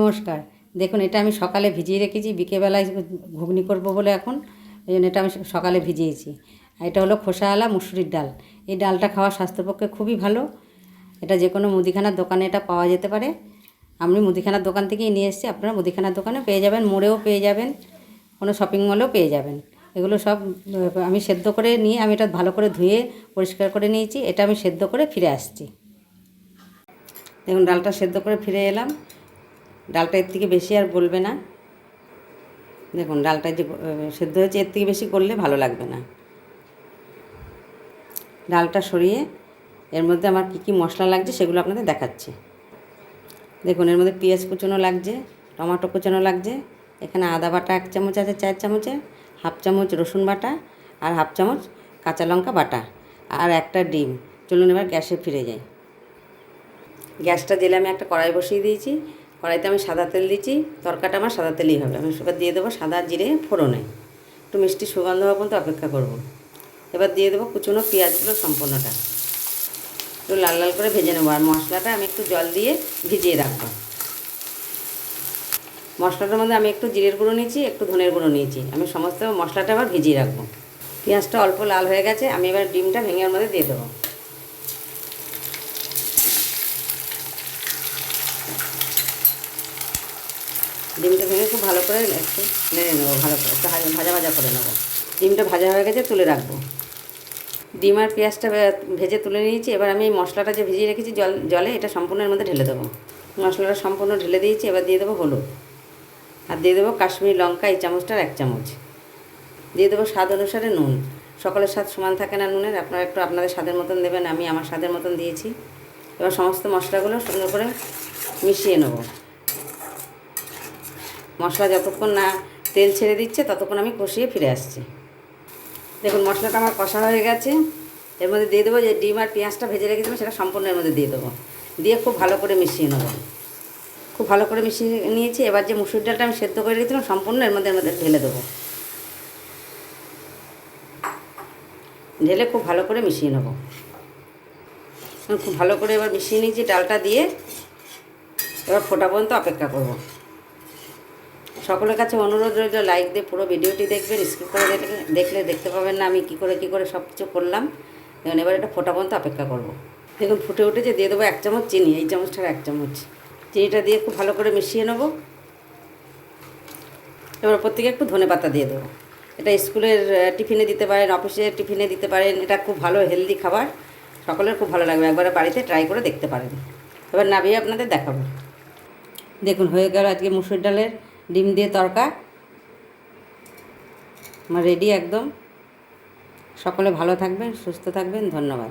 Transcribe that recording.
নমস্কার। দেখুন, এটা আমি সকালে ভিজিয়ে রেখেছি, বিকেলবেলায় ঘুগনি করব বলে এখন, এই জন্য এটা আমি সকালে ভিজিয়েছি। আর এটা হলো খোসাওয়ালা মুসুরির ডাল। এই ডালটা খাওয়া স্বাস্থ্যের পক্ষে খুবই ভালো। এটা যে কোনো মুদিখানার দোকানে এটা পাওয়া যেতে পারে। আমি মুদিখানার দোকান থেকেই নিয়ে এসেছি আপনারা মুদিখানার দোকানে পেয়ে যাবেন, মোড়েও পেয়ে যাবেন, কোনো শপিং মলেও পেয়ে যাবেন। এগুলো সব আমি সেদ্ধ করে নিয়ে, আমি এটা ভালো করে ধুয়ে পরিষ্কার করে নিয়েছি, এটা আমি সেদ্ধ করে ফিরে আসছি। দেখুন, ডালটা সেদ্ধ করে ফিরে এলাম। ডালটা এর থেকে বেশি আর গলবে না। দেখুন, ডালটা যে সেদ্ধ হয়েছে, এর থেকে বেশি করলে ভালো লাগবে না। ডালটা সরিয়ে এর মধ্যে আমার কী কী মশলা লাগছে সেগুলো আপনাদের দেখাচ্ছি। দেখুন, এর মধ্যে পেঁয়াজ কুচনো লাগছে, টমেটো কুচনো লাগছে, এখানে আদা বাটা এক চামচ আছে, চার চামচে, হাফ চামচ রসুন বাটা আর হাফ চামচ কাঁচা লঙ্কা বাটা আর একটা ডিম। চলুন এবার গ্যাসে ফিরে যাই। গ্যাসটা জেলে আমি একটা কড়াই বসিয়ে দিয়েছি। কড়াইতে আমি সাদা তেল দিচ্ছি, তরকাটা আমার সাদা তেলই হবে। আমি এবার দিয়ে দেবো সাদা জিরে ফোড়নে। একটু মিষ্টি সুগন্ধ হওয়া পর্যন্ত অপেক্ষা করব। এবার দিয়ে দেবো কুচনো পেঁয়াজগুলো সম্পূর্ণটা। একটু লাল লাল করে ভেজে নেব। আর মশলাটা আমি একটু জল দিয়ে ভিজিয়ে রাখব। মশলাটার মধ্যে আমি একটু জিরের গুঁড়ো নিয়েছি, একটু ধনের গুঁড়ো নিয়েছি। আমি সমস্ত মশলাটা আবার ভিজিয়ে রাখব। পেঁয়াজটা অল্প লাল হয়ে গেছে, আমি এবার ডিমটা ভেঙে ওর মধ্যে দিয়ে দেবো। ডিমটা ভেঙে খুব ভালো করে একটু নেড়ে নেব, ভালো করে। একটু ভাজা ভাজা করে নেব। ডিমটা ভাজা হয়ে গেছে, তুলে রাখব। ডিম আর পেঁয়াজটা ভেজে তুলে নিয়েছি। এবার আমি এই মশলাটা যে ভিজিয়ে রেখেছি জল জলে, এটা সম্পূর্ণের মধ্যে ঢেলে দেবো। মশলাটা সম্পূর্ণ ঢেলে দিয়েছি, এবার দিয়ে দেবো হলুদ। আর দিয়ে দেবো কাশ্মীরি লঙ্কা, এই চামচটার এক চামচ। দিয়ে দেবো স্বাদ অনুসারে নুন। সকলের স্বাদ সমান থাকে না নুনের, আপনারা একটু আপনাদের স্বাদের মতন দেবেন, আমি আমার স্বাদের মতন দিয়েছি। এবার সমস্ত মশলাগুলো সুন্দর করে মিশিয়ে নেব। মশলা যতক্ষণ না তেল ছেড়ে দিচ্ছে, ততক্ষণ আমি কষিয়ে ফিরে আসছি। দেখুন, মশলাটা আমার কষা হয়ে গেছে। এর মধ্যে দিয়ে দেবো যে ডিম আর পেঁয়াজটা ভেজে রেখেছিলাম, সেটা সম্পূর্ণ এর মধ্যে দিয়ে দেবো। দিয়ে খুব ভালো করে মিশিয়ে নেব। খুব ভালো করে মিশিয়ে নিয়েছি। এবার যে মুসুর ডালটা আমি সেদ্ধ করে রেখেছিলাম, সম্পূর্ণ এর মধ্যে এর মধ্যে ঢেলে দেবো। ঢেলে খুব ভালো করে মিশিয়ে নেব। খুব ভালো করে এবার মিশিয়ে নিয়েছি ডালটা দিয়ে। এবার ফোটা পর্যন্ত অপেক্ষা করব। সকলের কাছে অনুরোধ রইল লাইক দিয়ে পুরো ভিডিওটি দেখবেন স্কিপ করে দেখলে দেখতে পাবেন না আমি কী করে কী করে সব কিছু করলাম। দেখুন এবার এটা ফোটা পর্যন্ত অপেক্ষা করব। দেখুন, ফুটে উঠেছে, দিয়ে দেবো এক চামচ চিনি, এই চামচটার এক চামচ। চিনিটা দিয়ে খুব ভালো করে মিশিয়ে নেব। এবার প্রত্যেকে একটু ধনে পাতা দিয়ে দেবো। এটা স্কুলের টিফিনে দিতে পারেন, অফিসের টিফিনে দিতে পারেন, এটা খুব ভালো হেলদি খাবার। সকলের খুব ভালো লাগবে, একবারে বাড়িতে ট্রাই করে দেখতে পারেন। এবার নামিয়ে আপনাদের দেখাবো। দেখুন, হয়ে গেল আজকে মুসুর ডালের ডিম দিয়ে তরকা আমার রেডি একদম। সকলে ভালো থাকবেন সুস্থ থাকবেন ধন্যবাদ।